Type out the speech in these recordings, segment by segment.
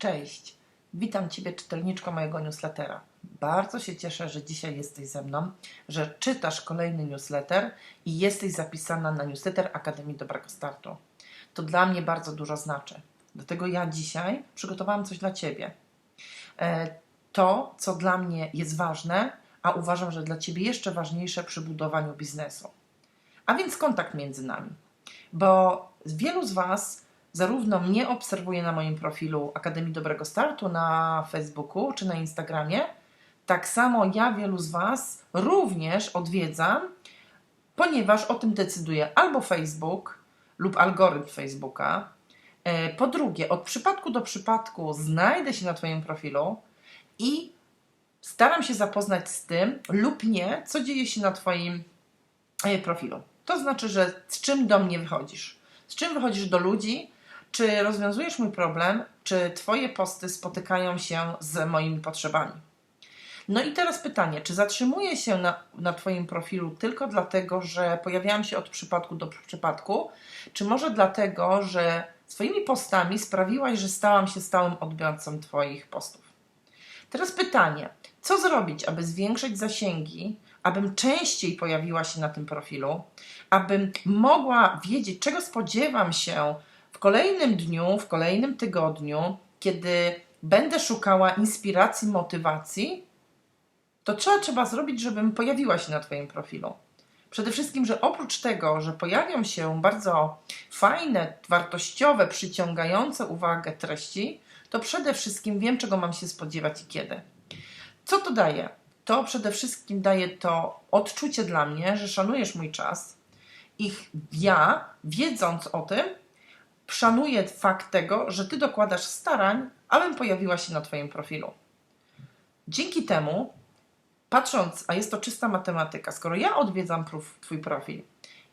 Cześć, witam Ciebie czytelniczko mojego newslettera. Bardzo się cieszę, że dzisiaj jesteś ze mną, że czytasz kolejny newsletter i jesteś zapisana na newsletter Akademii Dobrego Startu. To dla mnie bardzo dużo znaczy. Dlatego ja dzisiaj przygotowałam coś dla Ciebie. E, To, co dla mnie jest ważne, a uważam, że dla Ciebie jeszcze ważniejsze przy budowaniu biznesu. A więc kontakt między nami. Bo wielu z Was zarówno mnie obserwuje na moim profilu Akademii Dobrego Startu na Facebooku czy na Instagramie, tak samo ja wielu z Was również odwiedzam, ponieważ o tym decyduje albo Facebook lub algorytm Facebooka. E, Po drugie, od przypadku do przypadku znajdę się na Twoim profilu i staram się zapoznać z tym lub nie, co dzieje się na Twoim e, profilu. To znaczy, że z czym do mnie wychodzisz? Z czym wychodzisz do ludzi? Czy rozwiązujesz mój problem? Czy Twoje posty spotykają się z moimi potrzebami? No i teraz pytanie, czy zatrzymuję się na, na Twoim profilu tylko dlatego, że pojawiałam się od przypadku do przypadku, czy może dlatego, że swoimi postami sprawiłaś, że stałam się stałym odbiorcą Twoich postów? Teraz pytanie, co zrobić, aby zwiększyć zasięgi, abym częściej pojawiła się na tym profilu, abym mogła wiedzieć, czego spodziewam się kolejnym dniu, w kolejnym tygodniu, kiedy będę szukała inspiracji, motywacji, to co trzeba zrobić, żebym pojawiła się na Twoim profilu? Przede wszystkim, że oprócz tego, że pojawią się bardzo fajne, wartościowe, przyciągające uwagę treści, to przede wszystkim wiem, czego mam się spodziewać i kiedy. Co to daje? To przede wszystkim daje to odczucie dla mnie, że szanujesz mój czas i ja, wiedząc o tym, szanuję fakt tego, że Ty dokładasz starań, abym pojawiła się na Twoim profilu. Dzięki temu, patrząc, a jest to czysta matematyka, skoro ja odwiedzam Twój profil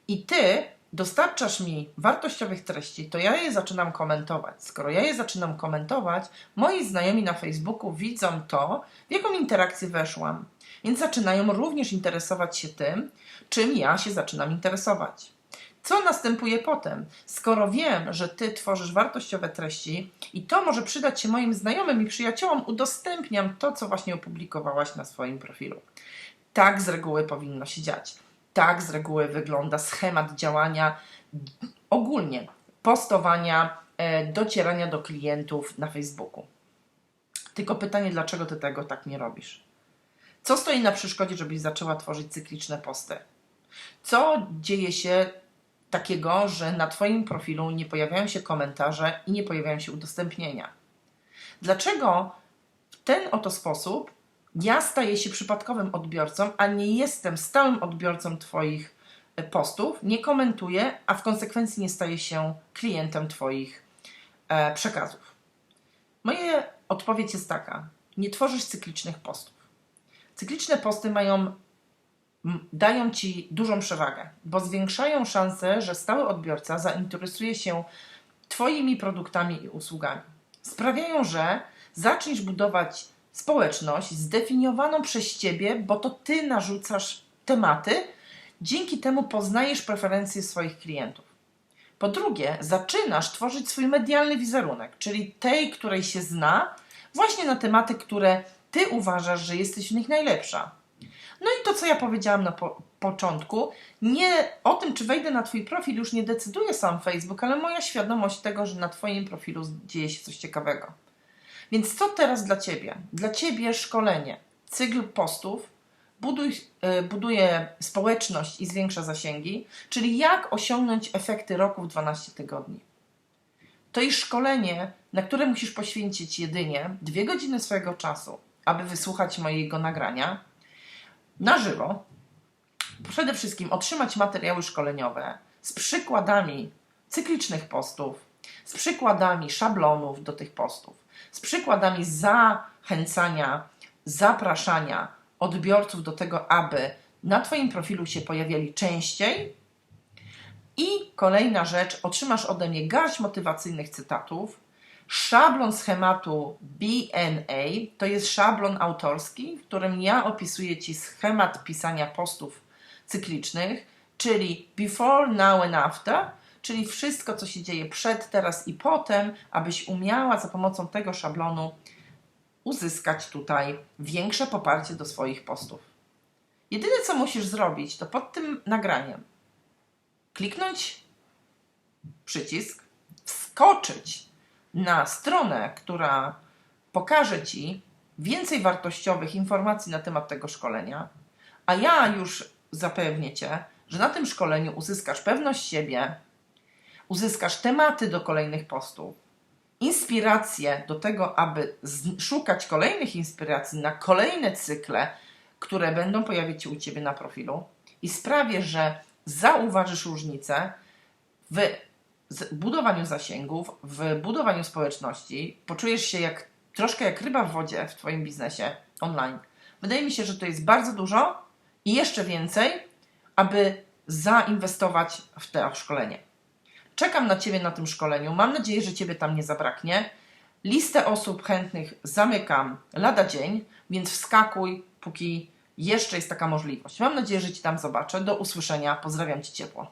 i Ty dostarczasz mi wartościowych treści, to ja je zaczynam komentować. Skoro ja je zaczynam komentować, moi znajomi na Facebooku widzą to, w jaką interakcję weszłam, więc zaczynają również interesować się tym, czym ja się zaczynam interesować. Co następuje potem? Skoro wiem, że Ty tworzysz wartościowe treści i to może przydać się moim znajomym i przyjaciołom, udostępniam to, co właśnie opublikowałaś na swoim profilu. Tak z reguły powinno się dziać. Tak z reguły wygląda schemat działania ogólnie postowania, e, docierania do klientów na Facebooku. Tylko pytanie, dlaczego Ty tego tak nie robisz? Co stoi na przeszkodzie, żebyś zaczęła tworzyć cykliczne posty? Co dzieje się takiego, że na Twoim profilu nie pojawiają się komentarze i nie pojawiają się udostępnienia. Dlaczego w ten oto sposób ja staję się przypadkowym odbiorcą, a nie jestem stałym odbiorcą Twoich e, postów, nie komentuję, a w konsekwencji nie staję się klientem Twoich e, przekazów? Moja odpowiedź jest taka: nie tworzysz cyklicznych postów. Cykliczne posty mają dają Ci dużą przewagę, bo zwiększają szanse, że stały odbiorca zainteresuje się Twoimi produktami i usługami. Sprawiają, że zaczniesz budować społeczność zdefiniowaną przez Ciebie, bo to Ty narzucasz tematy, dzięki temu poznajesz preferencje swoich klientów. Po drugie, zaczynasz tworzyć swój medialny wizerunek, czyli tej, której się zna, właśnie na tematy, które Ty uważasz, że jesteś w nich najlepsza. No i to, co ja powiedziałam na po początku, nie o tym, czy wejdę na Twój profil, już nie decyduje sam Facebook, ale moja świadomość tego, że na Twoim profilu dzieje się coś ciekawego. Więc co teraz dla Ciebie? Dla Ciebie szkolenie, cykl postów, buduj, yy, buduje społeczność i zwiększa zasięgi, czyli jak osiągnąć efekty roku w 12 tygodni. To jest szkolenie, na które musisz poświęcić jedynie dwie godziny swojego czasu, aby wysłuchać mojego nagrania na żywo, przede wszystkim otrzymać materiały szkoleniowe z przykładami cyklicznych postów, z przykładami szablonów do tych postów, z przykładami zachęcania, zapraszania odbiorców do tego, aby na Twoim profilu się pojawiali częściej. I kolejna rzecz, otrzymasz ode mnie garść motywacyjnych cytatów, Szablon schematu BNA to jest szablon autorski, w którym ja opisuję Ci schemat pisania postów cyklicznych, czyli before, now and after, czyli wszystko, co się dzieje przed, teraz i potem, abyś umiała za pomocą tego szablonu uzyskać tutaj większe poparcie do swoich postów. Jedyne, co musisz zrobić, to pod tym nagraniem kliknąć przycisk, wskoczyć na stronę, która pokaże Ci więcej wartościowych informacji na temat tego szkolenia, a ja już zapewnię Cię, że na tym szkoleniu uzyskasz pewność siebie, uzyskasz tematy do kolejnych postów, inspiracje do tego, aby szukać kolejnych inspiracji na kolejne cykle, które będą pojawiać się u Ciebie na profilu i sprawię, że zauważysz różnicę w z- budowaniu zasięgów, w budowaniu społeczności, poczujesz się jak troszkę jak ryba w wodzie w Twoim biznesie online. Wydaje mi się, że to jest bardzo dużo i jeszcze więcej, aby zainwestować w to szkolenie. Czekam na Ciebie na tym szkoleniu. Mam nadzieję, że Ciebie tam nie zabraknie. Listę osób chętnych zamykam lada dzień, więc wskakuj, póki jeszcze jest taka możliwość. Mam nadzieję, że Cię tam zobaczę. Do usłyszenia. Pozdrawiam Cię ciepło.